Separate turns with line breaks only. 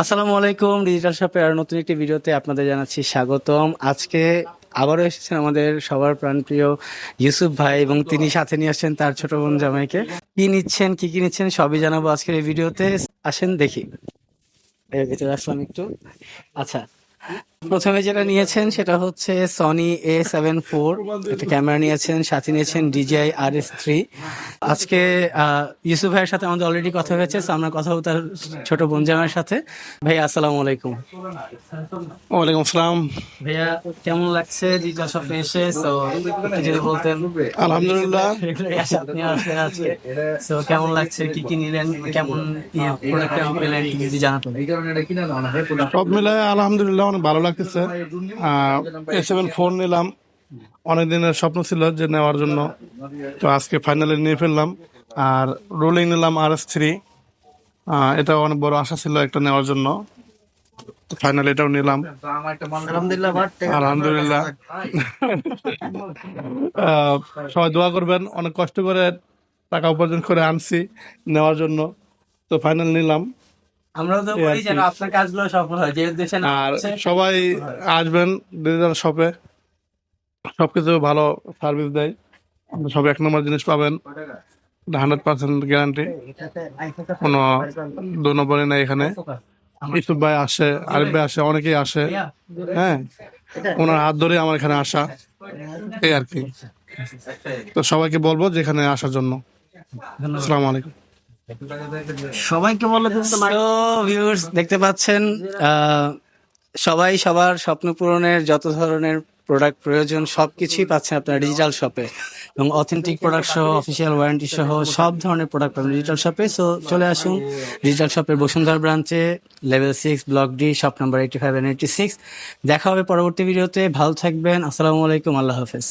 আসসালামু আলাইকুম ডিজিটাল শপের আর নতুন একটি ভিডিওতে আপনাদের জানাচ্ছি স্বাগতম। আজকে আবারও এসেছেন আমাদের সবার প্রাণপ্রিয় ইউসুফ ভাই এবং তিনি সাথে নিয়ে আসছেন তার ছোট বোন জামাইকে। কি নিচ্ছেন, কি কি নিচ্ছেন সবই জানাব আজকের এই ভিডিওতে। আসেন দেখি। এর ভিতরে আসলাম একটু। আচ্ছা প্রথমে যেটা নিয়েছেন সেটা হচ্ছে সনি এ সেভেন ফোর একটা ক্যামেরা নিয়েছেন সাথে নিয়েছেন ডিজিআই আর এস থ্রি আজকে ইউসুফ ভাইয়ের সাথে আমাদের অলরেডি কথা হয়েছে আমরা কথা তার ছোট বোন জামাইয়ের সাথে। ভাই আসসালামু আলাইকুম।
ওয়ালাইকুম আসসালাম।
ভাইয়া কেমন লাগছে? ডিজিটাল শপে এসে তো যদি বলতেন।
আলহামদুলিল্লাহ।
আপনি আসলেন আজকে। তো কেমন লাগছে? কি কি নিলেন? কেমন প্রোডাক্ট পেলেন? যদি জানাতেন?
সব মিলে আলহামদুলিল্লাহ অনেক ভালো লাগতেছে এ সেভেন ফোন নিলাম। অনেক দিনের স্বপ্ন ছিল যে নেওয়ার জন্য। তো আজকে ফাইনালি নিয়ে ফেললাম। আর রোলিং নিলাম আর এস থ্রি এটা অনেক বড় আশা ছিল একটা নেওয়ার জন্য। ফাইনালি এটাও নিলাম।
আলহামদুলিল্লাহ
সবাই দোয়া করবেন। অনেক কষ্ট করে টাকা উপার্জন করে আনছি নেওয়ার জন্য। তো ফাইনাল নিলাম।
আমরা তো
আর
বলি যেন আপনার কাজগুলো সফল হয় যে উদ্দেশ্যে
আর সবাই আসবেন ডিজিটাল শপে সবকিছু ভালো সার্ভিস দেয়। সব এক নম্বর জিনিস পাবেন। হান্ড্রেড পার্সেন্ট গ্যারান্টি কোনো দু নম্বরই নেই এখানে। ইসুফ ভাই আসে আরিফ ভাই আসে অনেকেই আসে। হ্যাঁ ওনার হাত ধরে আমার এখানে আসা। এই আর কি। তো সবাইকে বলব যে এখানে আসার জন্য। আসসালামু আলাইকুম।
সবাইকে বলে দেখতে পাচ্ছেন সবাই সবার স্বপ্ন পূরণের যত ধরনের প্রোডাক্ট প্রয়োজন, সবকিছুই পাচ্ছেন আপনার ডিজিটাল শপে এবং অথেন্টিক প্রোডাক্ট সহ অফিসিয়াল ওয়ারেন্টি সহ, সব ধরনের প্রোডাক্ট পাবেন ডিজিটাল শপে সো চলে আসুন ডিজিটাল শপের বসুন্ধরা ব্রাঞ্চে level six block D shop number eighty five eighty six দেখা হবে পরবর্তী ভিডিওতে ভালো থাকবেন। আসসালামু আলাইকুম। আল্লাহ হাফেজ।